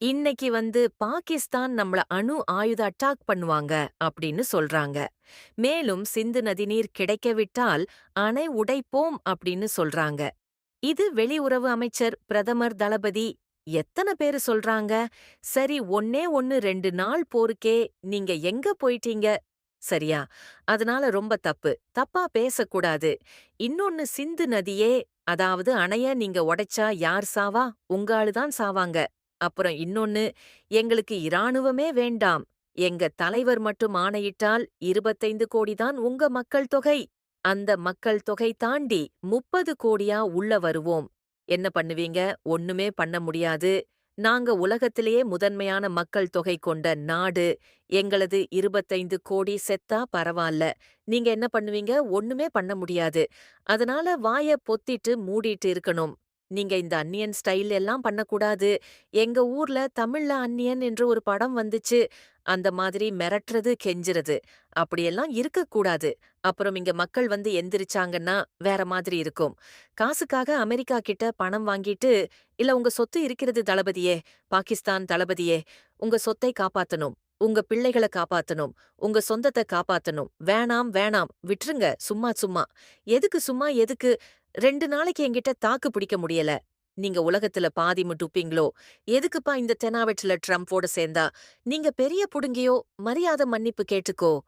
இன்னைக்கு வந்து பாகிஸ்தான் நம்மள அணு ஆயுத அட்டாக் பண்ணுவாங்க அப்படின்னு சொல்றாங்க. மேலும் சிந்து நதிநீர் கிடைக்கவிட்டால் அணை உடைப்போம் அப்படின்னு சொல்றாங்க. இது வெளியுறவு அமைச்சர், பிரதமர், தளபதி எத்தன பேரு சொல்றாங்க? சரி ஒன்னே ஒன்னு ரெண்டு நாள் போருக்கே நீங்க எங்க போயிட்டீங்க? சரியா? அதனால ரொம்ப தப்பு. தப்பா பேசக்கூடாது. இன்னொன்னு சிந்து நதியே அதாவது அணைய நீங்க உடைச்சா யார் சாவா? உங்க ஆளு தான் சாவாங்க. அப்புறம் இன்னொன்னு எங்களுக்கு இராணுவமே வேண்டாம். எங்க தலைவர் மட்டும் ஆணையிட்டால் 25 கோடி தான் உங்க மக்கள் தொகை. அந்த மக்கள் தொகை தாண்டி 30 கோடியா உள்ள வருவோம். என்ன பண்ணுவீங்க? ஒண்ணுமே பண்ண முடியாது. நாங்க உலகத்திலேயே முதன்மையான மக்கள் தொகை கொண்ட நாடு. எங்களது 25 கோடி செத்தா பரவாயில்ல நீங்க என்ன பண்ணுவீங்க? ஒண்ணுமே பண்ண முடியாது. அதனால வாய பொத்திட்டு மூடிட்டு இருக்கணும். நீங்க இந்த அந்நியன் ஸ்டைல் எல்லாம் பண்ணக்கூடாது. எங்க ஊர்ல தமிழ்ல அந்நியன் என்று ஒரு படம் வந்துச்சு. அந்த மாதிரி மிரட்டுறது, கெஞ்சுறது. அப்படியெல்லாம் இருக்கக்கூடாது. அப்புறம் இங்க மக்கள் வந்து எந்திரிச்சாங்கன்னா வேற மாதிரி இருக்கும். காசுக்காக அமெரிக்கா கிட்ட பணம் வாங்கிட்டு, இல்ல உங்க சொத்து இருக்கிறது தளபதியே, பாகிஸ்தான் தளபதியே, உங்க சொத்தை காப்பாத்தணும். உங்க பிள்ளைகள காப்பாத்தணும். உங்க சொந்தத்த காப்பாத்தணும். வேணாம், வேணாம். விட்டுருங்க சும்மா சும்மா. எதுக்கு சும்மா எதுக்கு? ரெண்டு நாளைக்கு என்கிட்ட தாக்கு பிடிக்க முடியல. நீங்க உலகத்துல பாதி முட்டுப்பீங்களோ எதுக்குப்பா இந்த தெனாவெட்டுல ட்ரம்ப்போட சேர்ந்தா? நீங்க பெரிய புடுங்கியோ, மரியாதை மன்னிப்பு கேட்டுக்கோ.